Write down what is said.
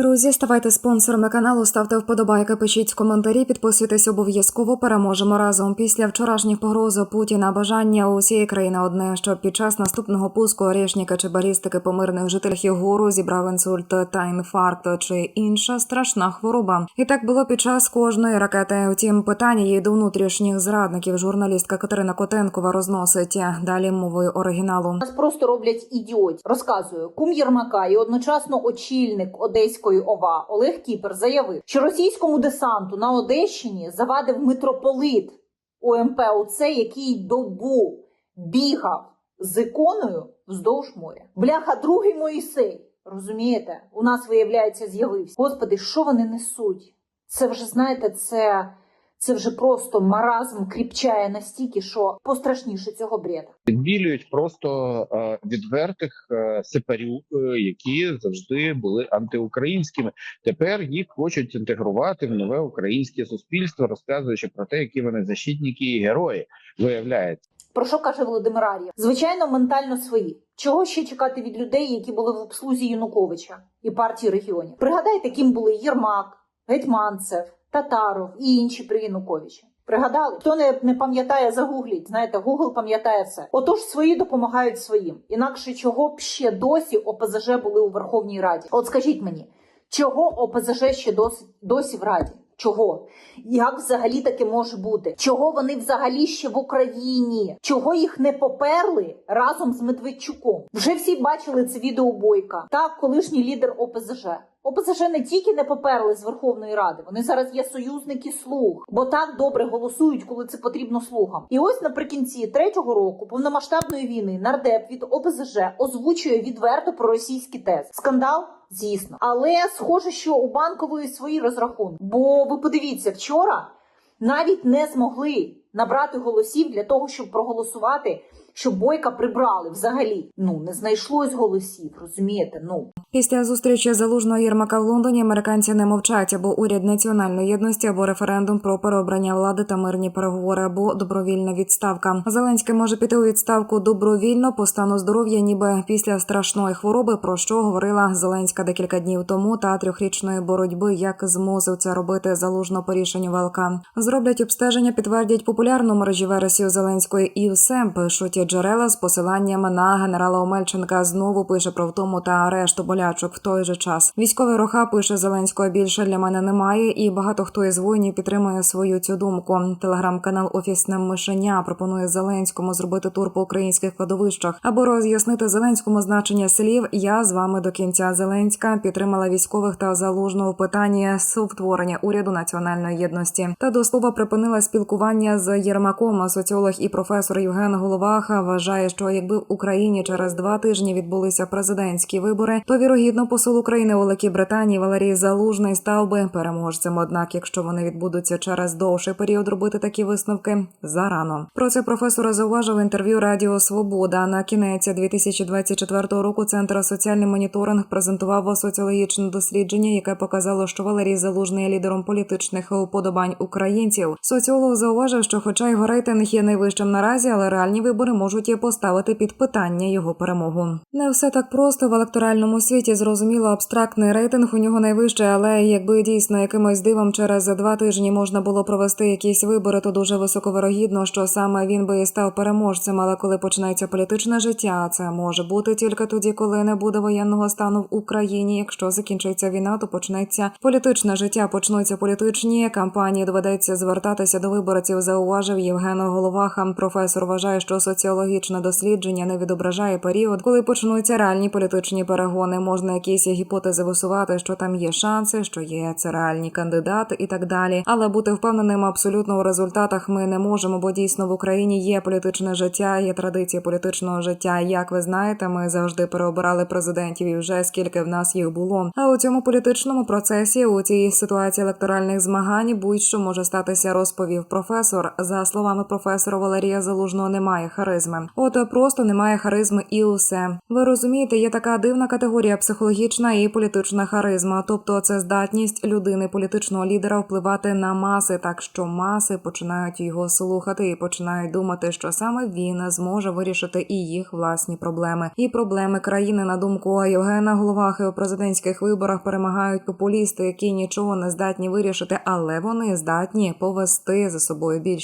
Друзі, ставайте спонсорами каналу, ставте вподобайки, пишіть коментарі, підписуйтесь обов'язково. Переможемо разом. Після вчорашніх погроз Путіна бажання усієї країни одне, щоб під час наступного пуску орішника чи балістики по мирних жителях Єгору зібрав інсульт та інфаркт чи інша страшна хвороба. І так було під час кожної ракети. Втім, питання є до внутрішніх зрадників. Журналістка Катерина Котенкова розносить далі мовою оригіналу. Нас просто роблять ідіотів. Розказую, кум Єрмака і одночасно очільник Одеської ОВА Олег Кіпер заявив, що російському десанту на Одещині завадив митрополит УМП ОЦ, який добу бігав з іконою вздовж моря. Бляха, другий Моїсей. Розумієте, у нас виявляється з'явився. Господи, що вони несуть? Це вже знаєте, це, це вже просто маразм кріпчає настільки, що пострашніше цього бреда. Підбілюють просто е, відвертих е, сепарів, е, які завжди були антиукраїнськими. Тепер їх хочуть інтегрувати в нове українське суспільство, розказуючи про те, які вони защитники і герої виявляється. Про що каже Володимир Ар'єв? Звичайно, ментально свої. Чого ще чекати від людей, які були в обслузі Януковича і партії регіонів? Пригадайте, ким були Єрмак, Гетьманцев, Татаров і інші при Януковичі. Пригадали? Хто не, не пам'ятає, загугліть. Знаєте, Google пам'ятає все. Отож, свої допомагають своїм. Інакше чого б ще досі ОПЗЖ були у Верховній Раді? От скажіть мені, чого ОПЗЖ ще досі, досі в Раді? Чого? Як взагалі таке може бути? Чого вони взагалі ще в Україні? Чого їх не поперли разом з Медведчуком? Вже всі бачили це відео Бойка. Так, колишній лідер ОПЗЖ. ОПЗЖ не тільки не поперли з Верховної Ради, вони зараз є союзники слуг, бо так добре голосують, коли це потрібно слугам. І ось наприкінці третього року повномасштабної війни нардеп від ОПЗЖ озвучує відверто проросійський тез. Скандал. Звісно, але схоже, що у банкової свої розрахунки. Бо ви подивіться, вчора навіть не змогли набрати голосів для того, щоб проголосувати, щоб бойка прибрали взагалі. Ну не знайшлось голосів, розумієте? Ну Після зустрічі залужного Єрмака в Лондоні американці не мовчать або уряд національної єдності, або референдум про переобрання влади та мирні переговори, або добровільна відставка. Зеленський може піти у відставку добровільно по стану здоров'я, ніби після страшної хвороби, про що говорила Зеленська декілька днів тому, та трьохрічної боротьби, як змусив це робити залужно по рішенню ВЛК. Зроблять обстеження, підтвердять популярну мережі версію Зеленської, і все пишуть джерела з посиланням на генерала Омельченка. Знову пише про втому та арешту болячок в той же час. Військовий роха пише Зеленського більше для мене немає, і багато хто із воїнів підтримує свою цю думку. Телеграм-канал Офісне мишеня пропонує Зеленському зробити тур по українських кладовищах або роз'яснити Зеленському значення слів. Я з вами до кінця Зеленська підтримала військових та залужного в питанні совтворення уряду національної єдності. Та до слова припинила спілкування з Єрмаком. Соціолог і професор Євген Головаха вважає, що якби в Україні через два тижні відбулися президентські вибори, то вірогідно посол України у Великій Британії Валерій Залужний став би переможцем. Однак, якщо вони відбудуться через довший період, робити такі висновки зарано. Про це професор зауважив інтерв'ю Радіо Свобода. На кінець 2024 року Центр соціальний моніторинг презентував соціологічне дослідження, яке показало, що Валерій Залужний є лідером політичних уподобань українців. Соціолог зауважив, що, хоча його рейтинг є найвищим наразі, але реальні вибори можуть і поставити під питання його перемогу. Не все так просто в електоральному світі. Зрозуміло, абстрактний рейтинг у нього найвищий, але якби дійсно якимось дивом через два тижні можна було провести якісь вибори, то дуже високовирогідно, що саме він би і став переможцем. Але коли почнеться політичне життя, це може бути тільки тоді, коли не буде воєнного стану в Україні. Якщо закінчиться війна, то почнеться політичне життя, почнуться політичні кампанії. Доведеться звертатися до виборців. Зауважив Євген Головаха. Професор вважає, що соціологічне дослідження не відображає період, коли почнуться реальні політичні перегони. Можна якісь гіпотези висувати, що там є шанси, що є це реальні кандидати і так далі. Але бути впевненим абсолютно у результатах ми не можемо, бо дійсно в Україні є політичне життя, є традиція політичного життя. Як ви знаєте, ми завжди переобирали президентів і вже скільки в нас їх було. А у цьому політичному процесі у цій ситуації електоральних змагань будь-що може статися, розповів професор. За словами професора Валерія Залужного, немає харизми. От просто немає харизми і усе. Ви розумієте, є така дивна категорія психологічна і політична харизма, тобто це здатність людини політичного лідера впливати на маси, так що маси починають його слухати і починають думати, що саме він зможе вирішити і їх власні проблеми, і проблеми країни. На думку Євгена Головахи у президентських виборах перемагають популісти, які нічого не здатні вирішити, але вони здатні повести за собою